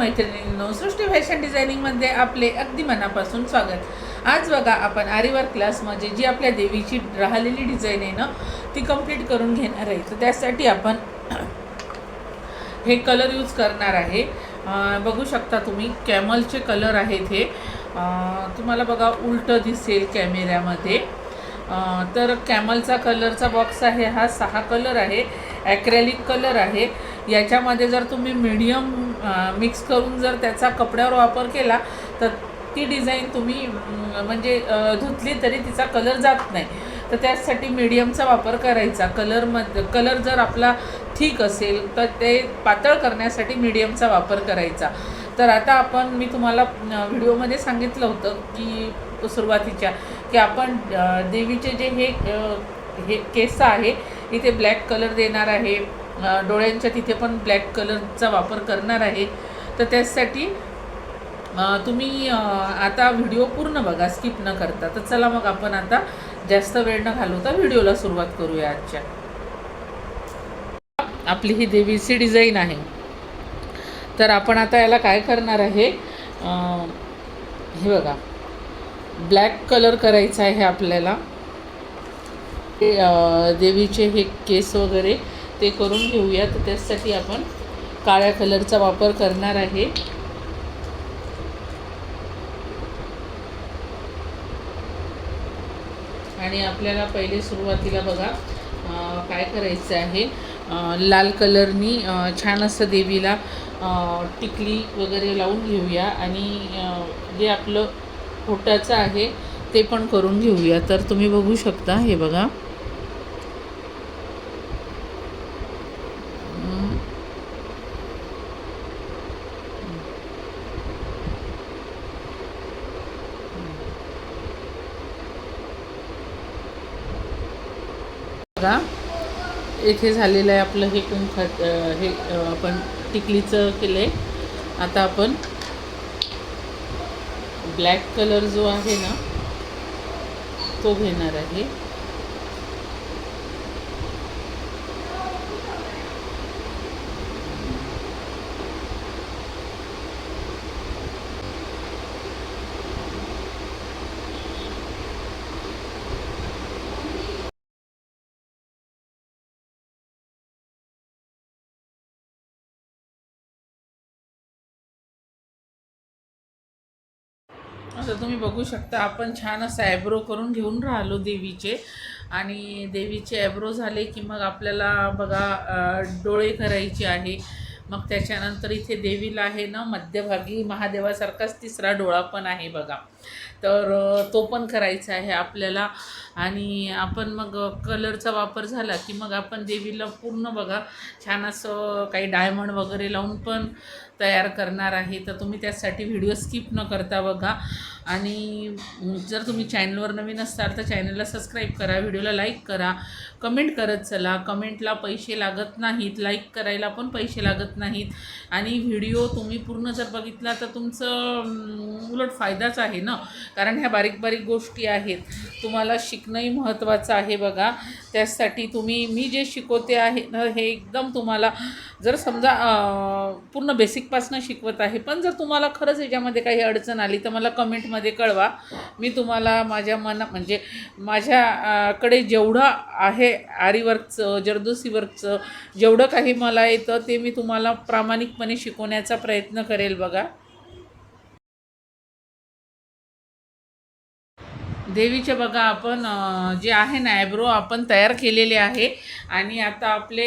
मैत्रिणींनो सृष्टी फॅशन डिझायनिंगमध्ये आपले अगदी मनापासून स्वागत. आज बघा आपण आरीवर क्लासमध्ये जी आपल्या देवीची राहिलेली डिझाईन आहे ना ती कंप्लीट करून घेणार आहे. तर त्यासाठी आपण हे कलर यूज करणार आहे. बघू शकता तुम्ही कॅमलचे कलर आहेत हे. तुम्हाला बघा उलटं दिसेल कॅमेऱ्यामध्ये तर कॅमलचा कलरचा बॉक्स आहे हा सहा कलर आहे. ॲक्रेलिक कलर आहे. याच्यामध्ये जर तुम्ही मीडियम मिक्स करून जर त्याचा कपड्यावर वापर केला तर ती डिझाईन तुम्ही म्हणजे धुतली तरी तिचा कलर जात नाही. तर त्यासाठी मीडियमचा वापर करायचा. कलरमध्ये कलर जर आपला ठीक असेल तर ते पातळ करण्यासाठी मीडियमचा वापर करायचा. तर आता आपण मी तुम्हाला व्हिडिओमध्ये सांगितलं होतं की सुरुवातीच्या की आपण देवीचे जे हे हे केस आहे इथे ब्लॅक कलर देणार आहे. डोळ्यांच्या तिथे पण ब्लॅक कलरचा वापर करणार आहे. तर त्यासाठी तुम्ही आता व्हिडिओ पूर्ण बघा स्किप न करता. तर चला मग आपण आता जास्त वेळ न घालवता व्हिडिओला सुरुवात करूया आजच्या. आपली ही देवीची डिझाईन आहे. तर आपण आता याला काय करणार आहे? हे बघा. ब्लॅक कलर करायचा आहे आपल्याला. देवीचे हे केस वगैरे ते करून घेऊया. तर त्यासाठी आपण काळ्या कलरचा वापर करणार आहे. आणि आपल्याला पहिले सुरुवातीला बघा काय करायचं आहे? लाल कलरनी छान असं देवीला टिकली वगैरे लावून घेऊया. आणि जे आपलं फोटाचं आहे ते पण करून घेऊया. तर तुम्ही बघू शकता हे बघा अं, बघा इथे झालेलं आहे आपलं हे कुंखात हे आपण टिकलीचं केलं आहे आता आपण ब्लॅक कलर जो आहे ना तो घेणार आहे आता तुम्ही बघू शकता आपण छान असं ॲब्रो करून घेऊन राहिलो देवीचे. आणि देवीचे ॲब्रो झाले की मग आपल्याला बघा डोळे करायचे आहे. मग त्याच्यानंतर इथे देवीला आहे ना मध्यभागी महादेवासारखाच तिसरा डोळा पण आहे बघा. तर तो पण करायचा आहे आपल्याला. आणि आपण मग कलरचा वापर झाला की मग आपण देवीला पूर्ण बघा छान असं काही डायमंड वगैरे लावून पण तयार करणार आहे. तर तुम्ही त्यासाठी व्हिडिओ स्किप न करता बघा. आणि जर तुम्ही चॅनलवर नवीन असाल तर चॅनलला सबस्क्राईब करा व्हिडिओला लाईक करा. कमेंट करत चला. कमेंटला पैसे लागत नाहीत. लाईक करायला पण पैसे लागत नाहीत. आणि व्हिडिओ तुम्ही पूर्ण जर बघितला तर तुमचं उलट फायदाच आहे ना. कारण ह्या बारीक बारीक गोष्टी आहेत. तुम्हाला शिकणंही महत्त्वाचं आहे बघा. त्यासाठी तुम्ही मी जे शिकवते आहे ना हे एकदम तुम्हाला जर समजा पूर्ण बेसिकपासनं शिकवत आहे पण जर तुम्हाला खरंच याच्यामध्ये काही अडचण आली तर मला कमेंटमध्ये कळवा. मी तुम्हाला माझ्या मना म्हणजे माझ्याकडे जेवढं आहे आरीवर्कचं जरदोसी वर्कचं जेवढं काही मला येतं ते मी तुम्हाला प्रामाणिकपणे शिकवण्याचा प्रयत्न करेल बघा. देवीचे बघा आपण जे आहे ना ॲब्रो आपण तयार केलेले आहे. आणि आता आपले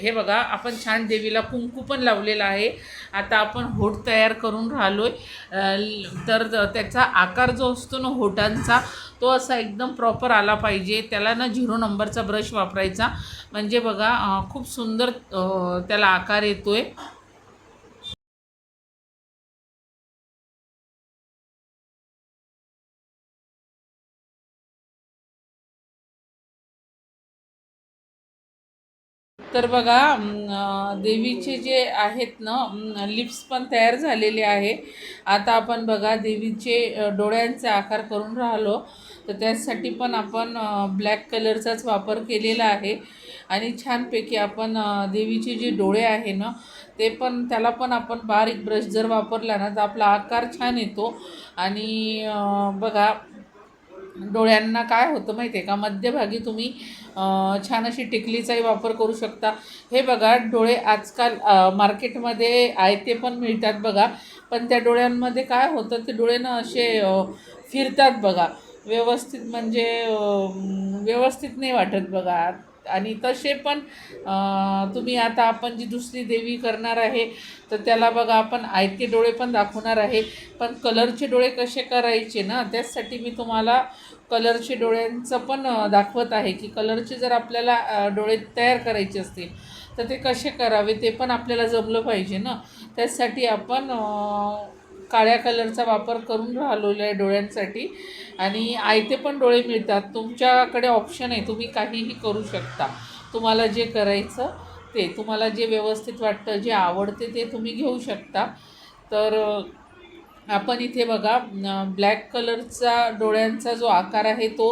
हे बघा आपण छान देवीला कुंकू पण लावलेला आहे. आता आपण होट तयार करून राहिलो आहे तर त्याचा आकार जो असतो ना होटांचा तो असा एकदम प्रॉपर आला पाहिजे. त्याला ना झिरो नंबरचा ब्रश वापरायचा. म्हणजे बघा खूप सुंदर त्याला आकार येतो आहे तर बघा देवीचे जे आहेत ना लिप्स पण तयार झालेले आहे. आता आपण बघा देवीचे डोळ्यांचे आकार करून राहिलो. तर त्यासाठी पण आपण ब्लॅक कलरचाच वापर केलेला आहे. आणि छानपैकी आपण देवीचे जे डोळे आहे ना ते पण त्याला पण आपण बारीक ब्रश जर वापरला ना तर आपला आकार छान येतो. आणि बघा डोळ्यांना काय होतं माहिती आहे का? मध्यभागी तुम्ही छान अशी टिकलीचाही वापर करू शकता. हे बघा डोळे आजकाल मार्केटमध्ये मार्केटमध्ये आयते पण मिळतात बघा. पण त्या डोळ्यांमध्ये काय होतं ते डोळे ना असे फिरतात बघा. व्यवस्थित म्हणजे व्यवस्थित नाही वाटत बघा. आणि तसे पण तुम्ही आता आपण जी दुसरी देवी करणार आहे तर त्याला बघा आपण आयते डोळे पण दाखवणार आहे. पण कलरचे डोळे कसे करायचे ना त्याचसाठी मी तुम्हाला कलरचे डोळ्यांचं पण दाखवत आहे की कलरचे जर आपल्याला डोळे तयार करायचे असतील तर ते कसे करावे ते पण आपल्याला जमलं पाहिजे ना. त्यासाठी आपण काळ्या कलरचा वापर करून राहिलेलो आहे डोळ्यांसाठी. आणि आयते पण डोळे मिळतात. तुमच्याकडे ऑप्शन आहे. तुम्ही काहीही करू शकता. तुम्हाला जे करायचं ते. तुम्हाला जे व्यवस्थित वाटतं जे आवडते ते तुम्ही घेऊ शकता. तर आपण इथे बघा ब्लॅक कलरचा डोळ्यांचा जो आकार आहे तो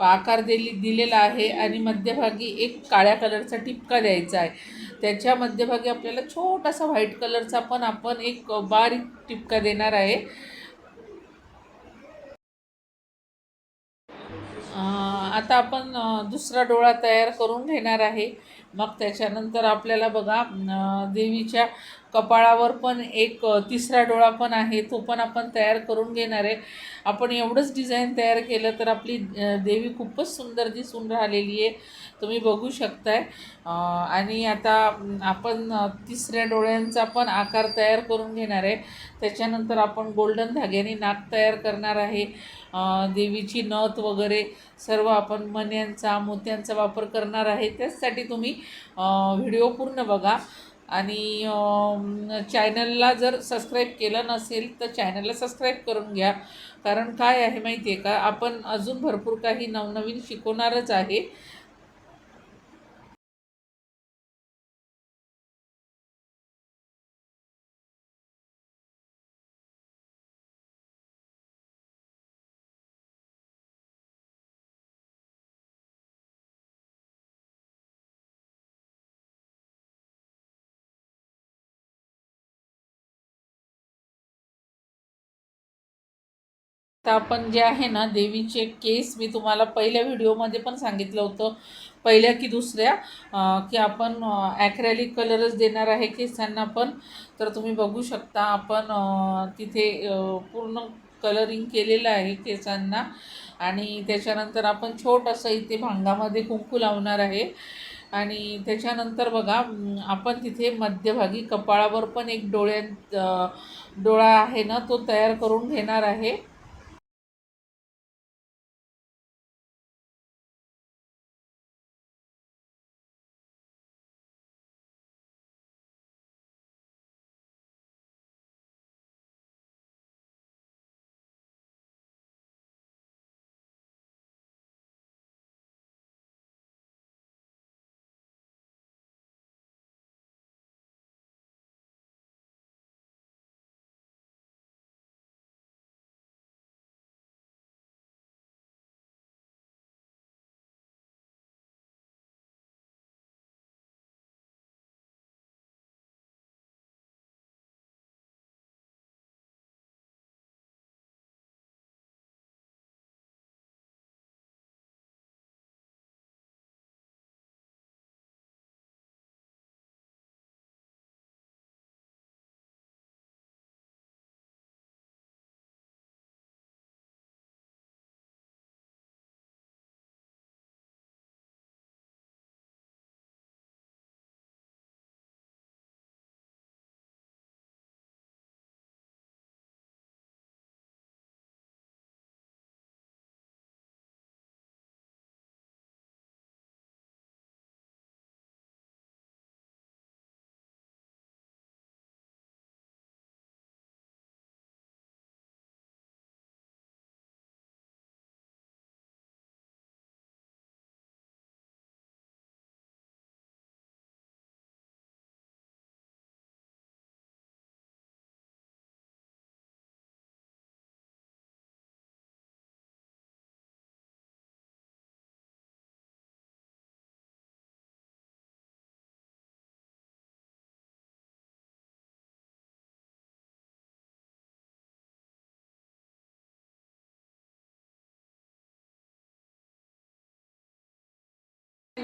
आकार दिली दिलेला आहे. आणि मध्यभागी एक काळ्या कलरचा टिपका द्यायचा आहे. त्याच्या मध्यभागी आपल्याला छोटासा व्हाईट कलरचा पण आपण एक बारीक टिपका देणार आहे. आता आपण दुसरा डोळा तयार करून घेणार आहे. मग त्याच्यानंतर आपल्याला बघा देवीच्या कपाळावर पण एक तिसरा डोळा पण आहे तो पण आपण तयार करून घेणार आहे. आपण एवढंच डिझाईन तयार केलं तर आपली देवी खूपच सुंदर दिसून राहिलेली आहे. तुम्ही बघू शकताय. आणि आता आपण तिसऱ्या डोळ्यांचा पण आकार तयार करून घेणार आहे. त्याच्यानंतर आपण गोल्डन धाग्याने नाक तयार करणार आहे. देवीची नथ वगैरे सर्व आपण मण्यांचा मोत्यांचा वापर करणार आहे. त्याचसाठी तुम्ही व्हिडिओ पूर्ण बघा. आणि चॅनलला जर सबस्क्राईब केलं नसेल तर चॅनलला सबस्क्राईब करून घ्या. कारण काय आहे माहिती आहे का? आपण अजून भरपूर काही नवनवीन शिकवणारच आहे. तर आपण जे आहे ना देवीचे केस मी तुम्हाला पहिल्या व्हिडिओमध्ये पण सांगितलं होतं. पहिल्या की दुसऱ्या की आपण ॲक्रेलिक कलरच देणार आहे केसांना पण. तर तुम्ही बघू शकता आपण तिथे पूर्ण कलरिंग केलेलं आहे केसांना. आणि त्याच्यानंतर आपण छोटंसं इथे भांगामध्ये कुंकू लावणार आहे. आणि त्याच्यानंतर बघा आपण तिथे मध्यभागी कपाळावर पण एक डोळ्या डोळा आहे ना तो तयार करून घेणार आहे.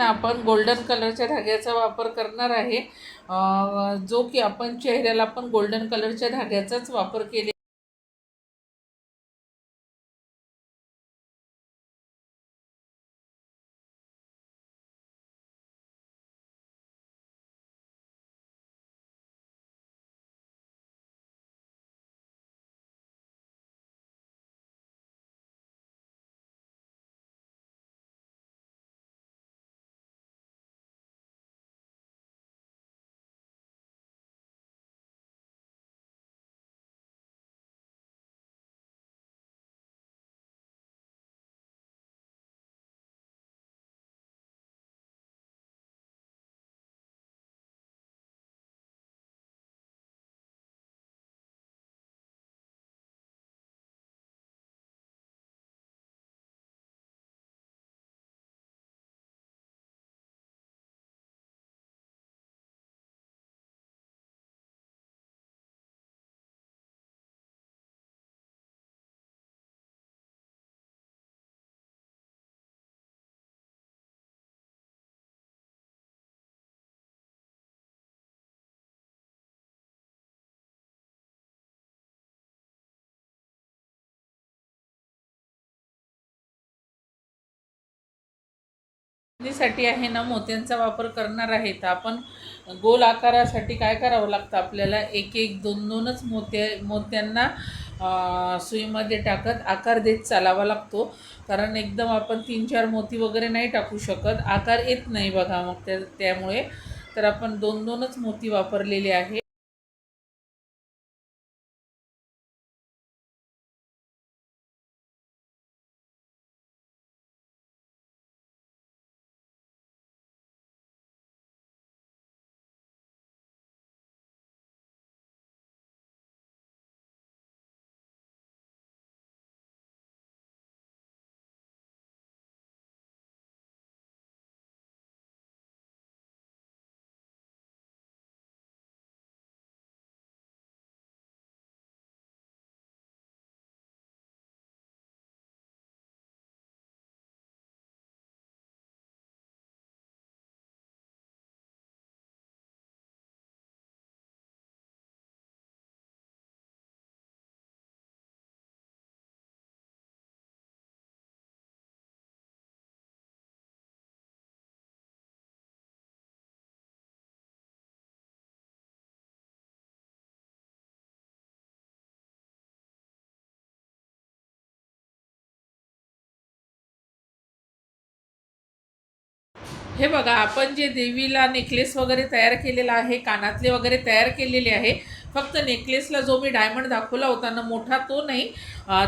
ना आपण गोल्डन कलरच्या धाग्याचा वापर करणार आहे. जो की आपण चेहऱ्याला पण गोल्डन कलरच्या धाग्याचाच वापर केले साठी आहे ना मोत्यांचा वापर करणार आहे तर आपण गोल आकारासाठी काय करावं लागतं? आपल्याला एक एक दोन दोनच मोत्या मोत्यांना सुईमध्ये टाकत आकार देत चालावा लागतो. कारण एकदम आपण तीन चार मोती वगैरे नाही टाकू शकत. आकार येत नाही बघा मग त्या त्यामुळे. तर आपण दोन दोनच मोती वापरलेले आहे हे बघा आपण जे देवीला नेकलेस वगैरे तयार केलेला आहे कानातले वगैरे तयार केलेले आहे फक्त नेकलेसला जो मी डायमंड दाखवला होता ना मोठा तो नाही.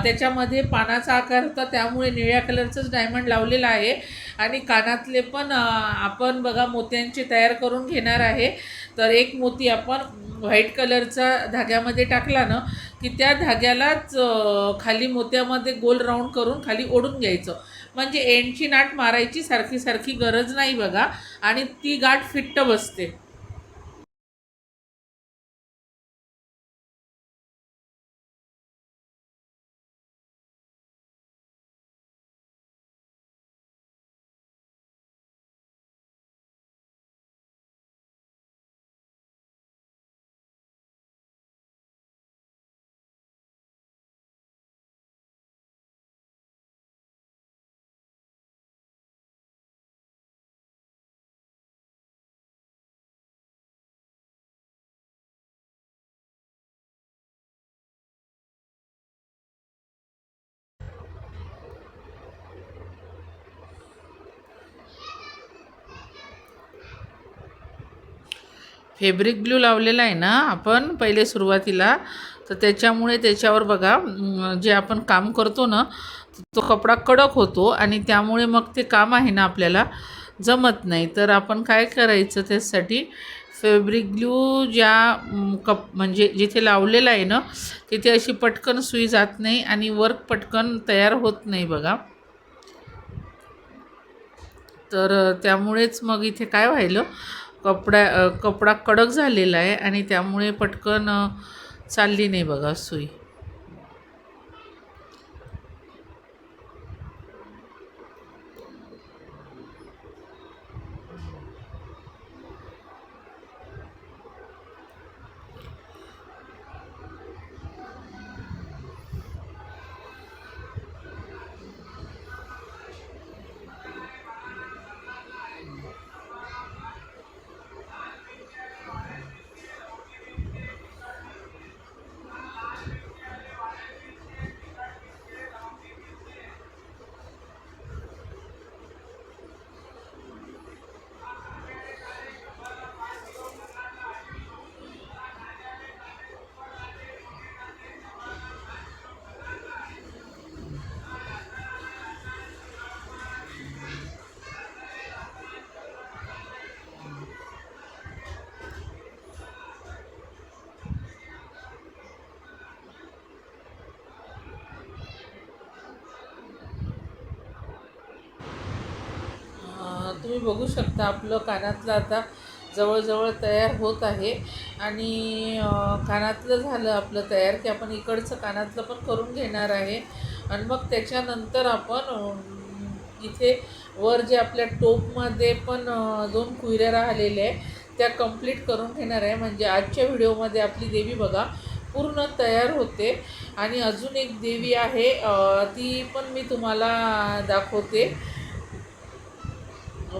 त्याच्यामध्ये पानाचा आकार होता त्यामुळे निळ्या कलरचंच डायमंड लावलेला आहे. आणि कानातले पण आपण बघा मोत्यांचे तयार करून घेणार आहे. तर एक मोती आपण व्हाईट कलरचा धाग्यामध्ये टाकला ना की त्या धाग्यालाच खाली मोत्यामध्ये गोल राऊंड करून खाली ओढून घ्यायचं. म्हणजे एंडची नाट मारायची सारखी सारखी गरज नाही बघा. आणि ती गाठ फिट्ट बसते. फेब्रिक ग्लू लावलेला आहे ना आपण पहिले सुरुवातीला तर त्याच्यामुळे त्याच्यावर बघा जे आपण काम करतो ना तो कपडा कडक होतो आणि त्यामुळे मग ते काम आहे ना आपल्याला जमत नाही. तर आपण काय करायचं त्यासाठी फेब्रिक ग्लू ज्या कप म्हणजे जिथे लावलेलं आहे ना तिथे अशी पटकन सुई जात नाही आणि वर्क पटकन तयार होत नाही बघा. तर त्यामुळेच मग इथे काय व्हायलं कपड्या कपडा कडक झालेला आहे आणि त्यामुळे पटकन चालली नाही बघा सुई. तुम्ही बघू शकता आपलं कानातलं आता जवळजवळ तयार होत आहे. आणि कानातलं झालं आपलं तयार की आपण इकडचं कानातलं पण करून घेणार आहे. आणि मग त्याच्यानंतर आपण इथे वर जे आपल्या टोपमध्ये पण दोन कुयऱ्या राहिलेल्या आहे त्या कंप्लीट करून घेणार आहे. म्हणजे आजच्या व्हिडिओमध्ये आपली देवी बघा पूर्ण तयार होते. आणि अजून एक देवी आहे ती पण मी तुम्हाला दाखवते.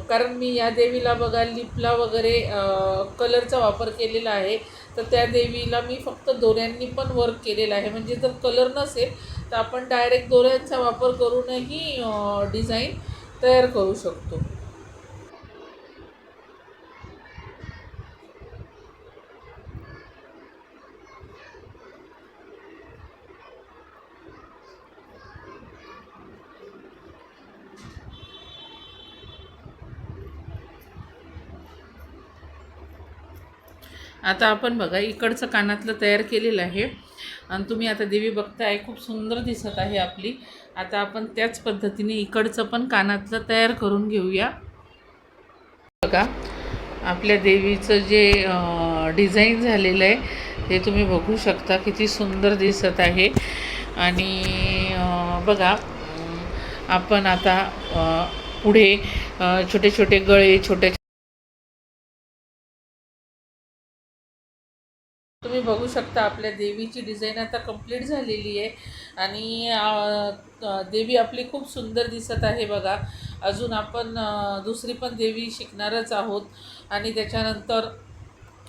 कारण मी या देवीला बघा लिपला वगैरे कलरचा वापर केलेला आहे. तर त्या देवीला मी फक्त दोऱ्यांनी पण वर्क केलेलं आहे. म्हणजे जर कलर नसेल तर आपण डायरेक्ट दोऱ्यांचा वापर करूनही डिझाईन तयार करू शकतो. आता आपण बघा इकडचं कानातलं तयार केलेलं आहे. आणि तुम्ही आता देवी बघताय खूप सुंदर दिसत आहे आपली. आता आपण त्याच पद्धतीने इकडचं पण कानातलं तयार करून घेऊया. बघा आपल्या देवीचं जे डिझाईन झालेलं आहे ते तुम्ही बघू शकता किती सुंदर दिसत आहे. आणि बघा आपण आता पुढे छोटे छोटे गळे छोटे तुम्ही बघू शकता आपल्या देवीची डिझाईन आता कंप्लीट झालेली आहे. आणि देवी आपली खूप सुंदर दिसत आहे बघा. अजून आपण दुसरी पण देवी शिकणारच आहोत. आणि त्याच्यानंतर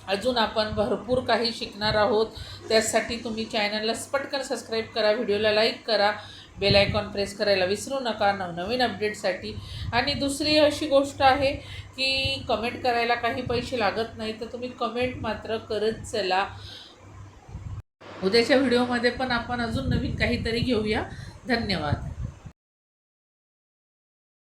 अजून आपण भरपूर काही शिकणार आहोत. त्यासाठी तुम्ही चॅनलला स्पटकन सबस्क्राईब करा व्हिडिओला लाईक करा. बेल आयकॉन प्रेस करायला विसरू नका नवनवीन अपडेटसाठी आणि दुसरी अशी गोष्ट आहे की कमेंट करायला काही पैसे लागत नाही तर तुम्ही कमेंट मात्र करत चला. उद्याच्या व्हिडिओमध्ये पण आपण अजून नवीन काहीतरी घेऊया. धन्यवाद.